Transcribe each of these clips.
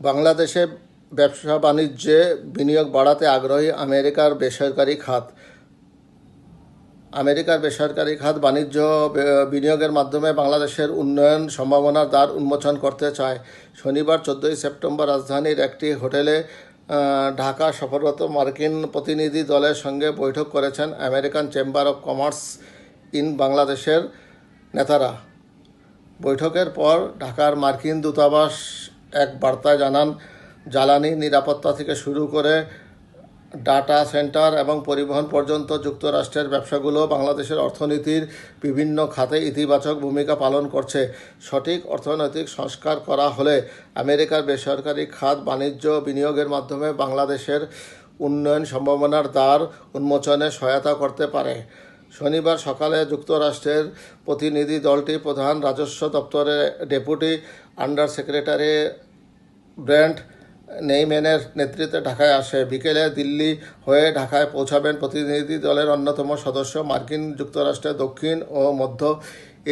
বাংলাদেশে ব্যবসা বাণিজ্যে বিনিয়োগ বাড়াতে আগ্রহী আমেরিকার বেসরকারি খাত। আমেরিকার বেসরকারি খাত বাণিজ্য বিনিয়োগের মাধ্যমে বাংলাদেশের উন্নয়ন সম্ভাবনার দ্বার উন্মোচন করতে চায়। শনিবার, চোদ্দোই সেপ্টেম্বর রাজধানীর একটি হোটেলে ঢাকা সফররত মার্কিন প্রতিনিধি দলের সঙ্গে বৈঠক করেছেন American chamber of commerce in বাংলাদেশের নেতারা। বৈঠকের পর ঢাকার মার্কিন দূতাবাস এক বার্তায় জানান, জ্বালানি নিরাপত্তা থেকে শুরু করে ডাটা সেন্টার এবং পরিবহন পর্যন্ত যুক্তরাষ্ট্রের ব্যবসাগুলো বাংলাদেশের অর্থনীতির বিভিন্ন খাতে ইতিবাচক ভূমিকা পালন করছে। সঠিক অর্থনৈতিক সংস্কার করা হলে আমেরিকার বেসরকারি খাত বাণিজ্য বিনিয়োগের মাধ্যমে বাংলাদেশের উন্নয়ন সম্ভাবনার দ্বার উন্মোচনে সহায়তা করতে পারে। শনিবার সকালে যুক্তরাষ্ট্রের প্রতিনিধি দলটি প্রধান রাজস্ব দপ্তরের ডেপুটি আন্ডার সেক্রেটারি ব্র্যান্ড নেইম্যানের নেতৃত্বে ঢাকায় আসে। বিকেলে দিল্লি হয়ে ঢাকায় পৌঁছাবেন প্রতিনিধি দলের অন্যতম সদস্য মার্কিন যুক্তরাষ্ট্রের দক্ষিণ ও মধ্য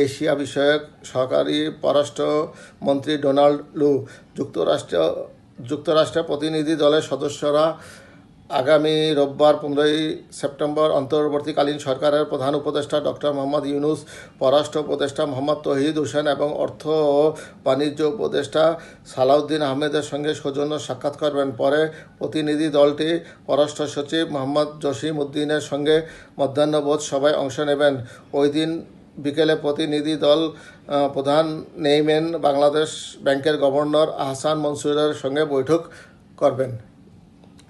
এশিয়া বিষয়ক সহকারী পররাষ্ট্রমন্ত্রী ডোনাল্ড লু। যুক্তরাষ্ট্র, যুক্তরাষ্ট্রের প্রতিনিধি দলের সদস্যরা আগামী রোববার পনেরোই সেপ্টেম্বর অন্তর্বর্তীকালীন সরকারের প্রধান উপদেষ্টা ডক্টর মোহাম্মদ ইউনুস, পররাষ্ট্র উপদেষ্টা মোহাম্মদ তহিদ হোসেন এবং অর্থ বাণিজ্য উপদেষ্টা সালাউদ্দিন আহমেদের সঙ্গে সৌজন্য সাক্ষাৎ করবেন। পরে প্রতিনিধি দলটি পররাষ্ট্র সচিব মোহাম্মদ জসিম উদ্দিনের সঙ্গে মধ্যাহ্নবোধ সভায় অংশ নেবেন। ওই দিন বিকেলে প্রতিনিধি দল প্রধান নেইমেন বাংলাদেশ ব্যাংকের গভর্নর আহসান মনসুরের সঙ্গে বৈঠক করবেন।